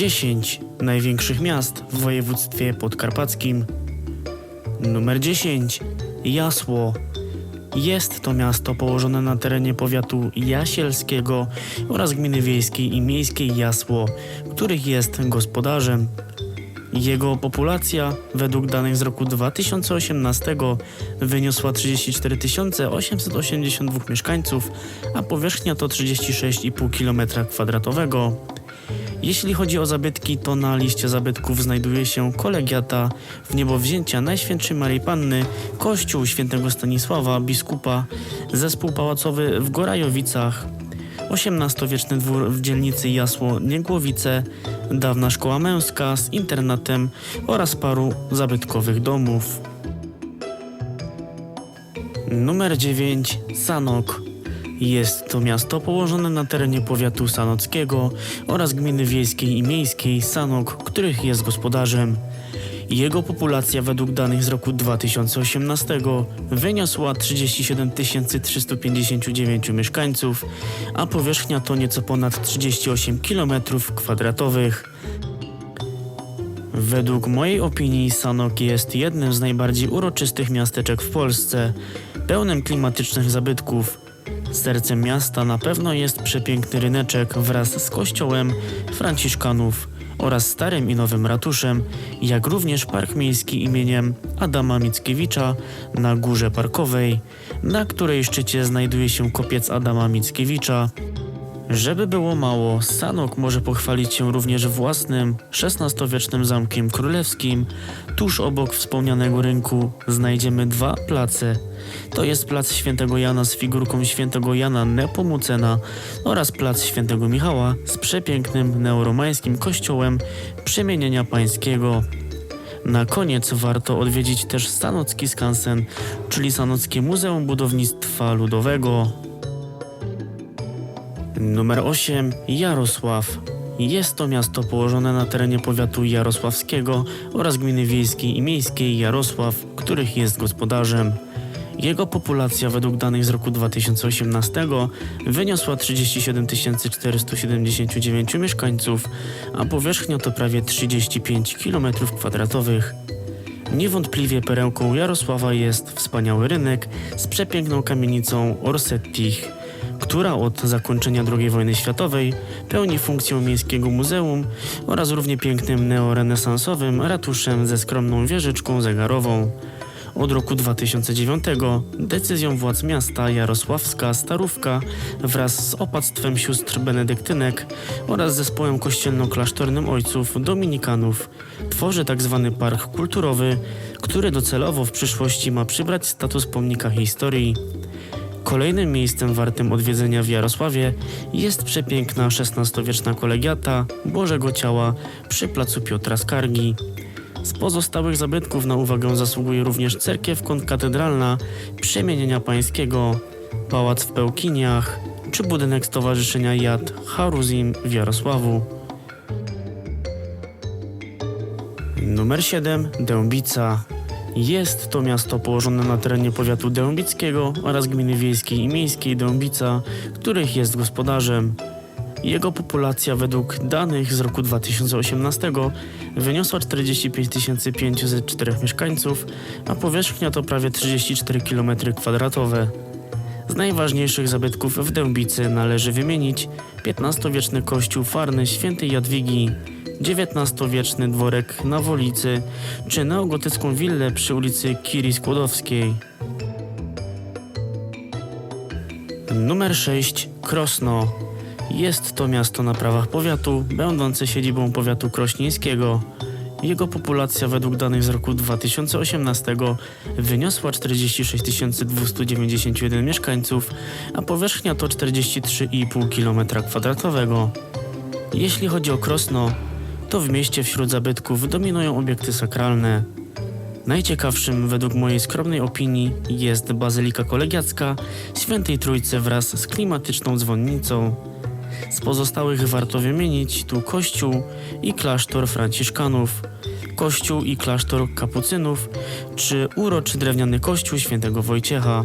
10 największych miast w województwie podkarpackim. Numer 10 Jasło. Jest to miasto położone na terenie powiatu jasielskiego oraz gminy wiejskiej i miejskiej Jasło, których jest gospodarzem. Jego populacja według danych z roku 2018 wyniosła 34 882 mieszkańców, a powierzchnia to 36,5 km2. Jeśli chodzi o zabytki, to na liście zabytków znajduje się kolegiata. W niebowzięcia Najświętszej Maryi Panny, kościół świętego Stanisława, biskupa, zespół pałacowy w Gorajowicach, XVIII-wieczny dwór w dzielnicy Jasło-Niegłowice, dawna szkoła męska z internatem oraz paru zabytkowych domów. Numer 9 Sanok. Jest to miasto położone na terenie powiatu sanockiego oraz gminy wiejskiej i miejskiej Sanok, których jest gospodarzem. Jego populacja według danych z roku 2018 wyniosła 37 359 mieszkańców, a powierzchnia to nieco ponad 38 km2. Według mojej opinii Sanok jest jednym z najbardziej uroczystych miasteczek w Polsce, pełnym klimatycznych zabytków. Sercem miasta na pewno jest przepiękny ryneczek wraz z kościołem Franciszkanów oraz starym i nowym ratuszem, jak również park miejski imieniem Adama Mickiewicza na Górze Parkowej, na której szczycie znajduje się kopiec Adama Mickiewicza. Żeby było mało, Sanok może pochwalić się również własnym XVI-wiecznym zamkiem królewskim. Tuż obok wspomnianego rynku znajdziemy dwa place. To jest plac Świętego Jana z figurką Świętego Jana Nepomucena oraz plac Świętego Michała z przepięknym neoromańskim kościołem Przemienienia Pańskiego. Na koniec warto odwiedzić też Sanocki Skansen, czyli Sanockie Muzeum Budownictwa Ludowego. Numer 8 Jarosław. Jest to miasto położone na terenie powiatu jarosławskiego oraz gminy wiejskiej i miejskiej Jarosław, których jest gospodarzem. Jego populacja według danych z roku 2018 wyniosła 37 479 mieszkańców, a powierzchnia to prawie 35 km2. Niewątpliwie perełką Jarosława jest wspaniały rynek z przepiękną kamienicą Orsettich, która od zakończenia II wojny światowej pełni funkcję miejskiego muzeum oraz równie pięknym neorenesansowym ratuszem ze skromną wieżyczką zegarową. Od roku 2009 decyzją władz miasta Jarosławska Starówka wraz z opactwem sióstr benedyktynek oraz zespołem kościelno-klasztornym ojców dominikanów tworzy tzw. park kulturowy, który docelowo w przyszłości ma przybrać status pomnika historii. Kolejnym miejscem wartym odwiedzenia w Jarosławie jest przepiękna XVI-wieczna kolegiata Bożego Ciała przy placu Piotra Skargi. Z pozostałych zabytków na uwagę zasługuje również cerkiew konkatedralna Przemienienia Pańskiego, pałac w Pełkiniach czy budynek Stowarzyszenia Jad Haruzim w Jarosławu. Numer 7 Dębica. Jest to miasto położone na terenie powiatu dębickiego oraz gminy wiejskiej i miejskiej Dębica, których jest gospodarzem. Jego populacja według danych z roku 2018 wyniosła 45 504 mieszkańców, a powierzchnia to prawie 34 km2. Z najważniejszych zabytków w Dębicy należy wymienić XV-wieczny kościół farny świętej Jadwigi, XIX-wieczny dworek na Wolicy czy neogotycką willę przy ulicy Kiri Skłodowskiej. Numer 6 Krosno. Jest to miasto na prawach powiatu, będące siedzibą powiatu krośnieńskiego. Jego populacja według danych z roku 2018 wyniosła 46 291 mieszkańców, a powierzchnia to 43,5 km2. Jeśli chodzi o Krosno, to w mieście wśród zabytków dominują obiekty sakralne. Najciekawszym według mojej skromnej opinii jest Bazylika Kolegiacka Świętej Trójcy wraz z klimatyczną dzwonnicą. Z pozostałych warto wymienić tu kościół i klasztor franciszkanów, kościół i klasztor kapucynów, czy uroczy drewniany kościół świętego Wojciecha.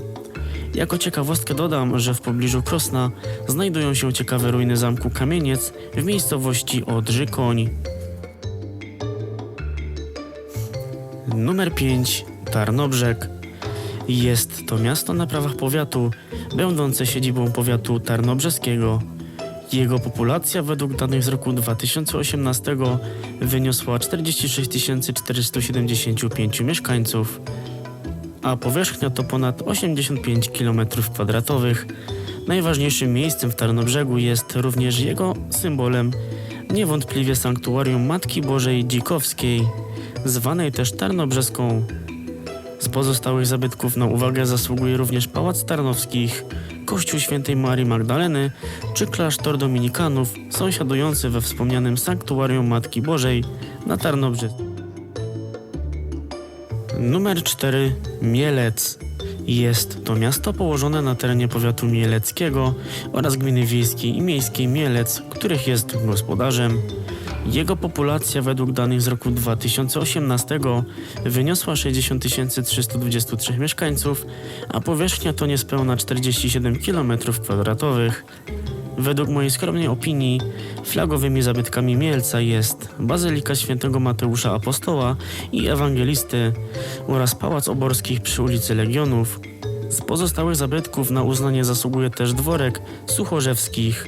Jako ciekawostkę dodam, że w pobliżu Krosna znajdują się ciekawe ruiny zamku Kamieniec w miejscowości Odrzy Numer 5. Tarnobrzeg. Jest to miasto na prawach powiatu, będące siedzibą powiatu tarnobrzeskiego. Jego populacja według danych z roku 2018 wyniosła 46 475 mieszkańców, a powierzchnia to ponad 85 km2. Najważniejszym miejscem w Tarnobrzegu jest również jego symbolem, niewątpliwie sanktuarium Matki Bożej Dzikowskiej, zwanej też Tarnobrzeską. Z pozostałych zabytków na uwagę zasługuje również Pałac Tarnowskich, Kościół Świętej Marii Magdaleny czy klasztor dominikanów sąsiadujący we wspomnianym sanktuarium Matki Bożej na Tarnobrze. Numer 4. Mielec. Jest to miasto położone na terenie powiatu mieleckiego oraz gminy wiejskiej i miejskiej Mielec, których jest gospodarzem. Jego populacja według danych z roku 2018 wyniosła 60 323 mieszkańców, a powierzchnia to niespełna 47 km2. Według mojej skromnej opinii flagowymi zabytkami Mielca jest Bazylika Świętego Mateusza Apostoła i Ewangelisty oraz Pałac Oborskich przy ulicy Legionów. Z pozostałych zabytków na uznanie zasługuje też dworek Suchorzewskich,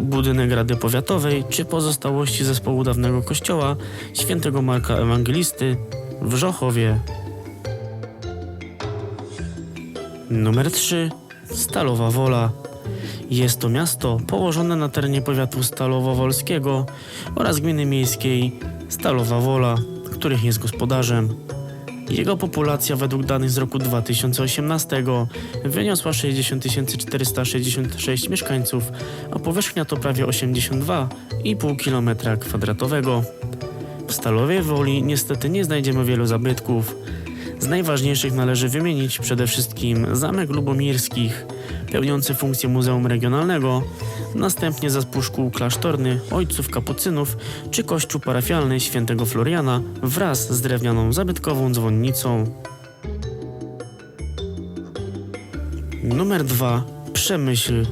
budynek Rady Powiatowej czy pozostałości zespołu dawnego kościoła Świętego Marka Ewangelisty w Żochowie. Numer 3. Stalowa Wola. Jest to miasto położone na terenie powiatu Stalowo-Wolskiego oraz gminy miejskiej Stalowa Wola, których jest gospodarzem. Jego populacja według danych z roku 2018 wyniosła 60 466 mieszkańców, a powierzchnia to prawie 82,5 km2. W Stalowej Woli niestety nie znajdziemy wielu zabytków. Z najważniejszych należy wymienić przede wszystkim Zamek Lubomirskich, pełniący funkcję Muzeum Regionalnego, następnie zespół szkół klasztorny Ojców Kapucynów czy kościół parafialny Świętego Floriana wraz z drewnianą zabytkową dzwonnicą. Numer 2. Przemyśl.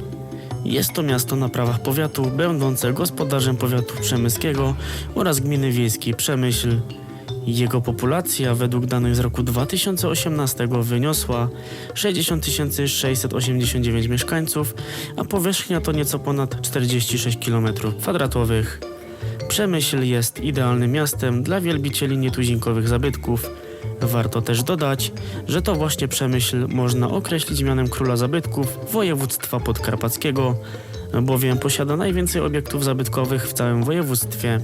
Jest to miasto na prawach powiatu, będące gospodarzem powiatu przemyskiego oraz gminy wiejskiej Przemyśl. Jego populacja według danych z roku 2018 wyniosła 60 689 mieszkańców, a powierzchnia to nieco ponad 46 km2. Przemyśl jest idealnym miastem dla wielbicieli nietuzinkowych zabytków. Warto też dodać, że to właśnie Przemyśl można określić mianem króla zabytków województwa podkarpackiego, bowiem posiada najwięcej obiektów zabytkowych w całym województwie.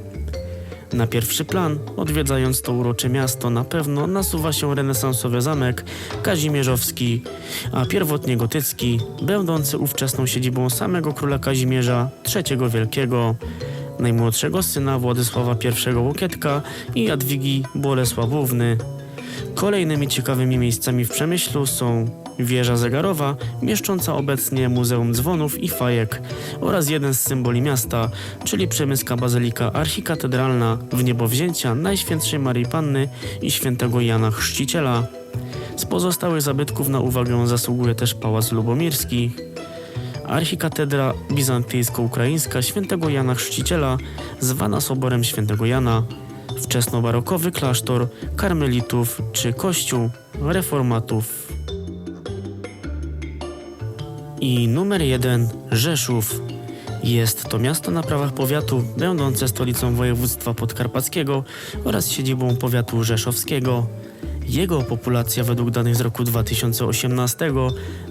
Na pierwszy plan, odwiedzając to urocze miasto, na pewno nasuwa się renesansowy zamek Kazimierzowski, a pierwotnie gotycki, będący ówczesną siedzibą samego króla Kazimierza III Wielkiego, najmłodszego syna Władysława I Łokietka i Jadwigi Bolesławówny. Kolejnymi ciekawymi miejscami w Przemyślu są wieża zegarowa, mieszcząca obecnie Muzeum Dzwonów i Fajek oraz jeden z symboli miasta, czyli przemyska bazylika archikatedralna w niebowzięcia Najświętszej Marii Panny i świętego Jana Chrzciciela. Z pozostałych zabytków na uwagę zasługuje też Pałac Lubomirski, archikatedra bizantyjsko-ukraińska świętego Jana Chrzciciela, zwana Soborem Świętego Jana, wczesnobarokowy klasztor karmelitów czy kościół reformatów. I numer jeden Rzeszów. Jest to miasto na prawach powiatu, będące stolicą województwa podkarpackiego oraz siedzibą powiatu rzeszowskiego. Jego populacja według danych z roku 2018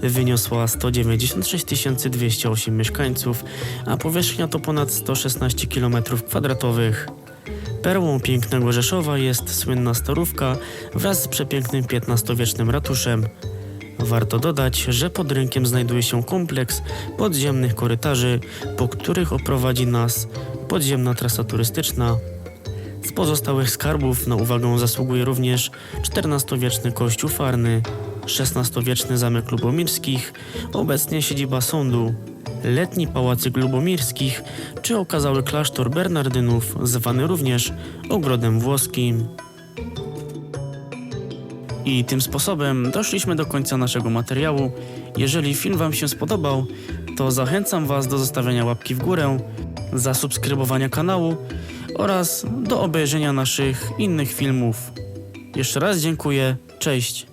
wyniosła 196 208 mieszkańców, a powierzchnia to ponad 116 km2. Perłą pięknego Rzeszowa jest słynna Starówka wraz z przepięknym XV-wiecznym ratuszem. Warto dodać, że pod rynkiem znajduje się kompleks podziemnych korytarzy, po których oprowadzi nas podziemna trasa turystyczna. Z pozostałych skarbów na uwagę zasługuje również XIV-wieczny kościół farny, XVI-wieczny zamek Lubomirskich, obecnie siedziba sądu, letni pałacyk Lubomirskich czy okazały klasztor Bernardynów, zwany również ogrodem włoskim. I tym sposobem doszliśmy do końca naszego materiału. Jeżeli film Wam się spodobał, to zachęcam Was do zostawienia łapki w górę, zasubskrybowania kanału oraz do obejrzenia naszych innych filmów. Jeszcze raz dziękuję, cześć.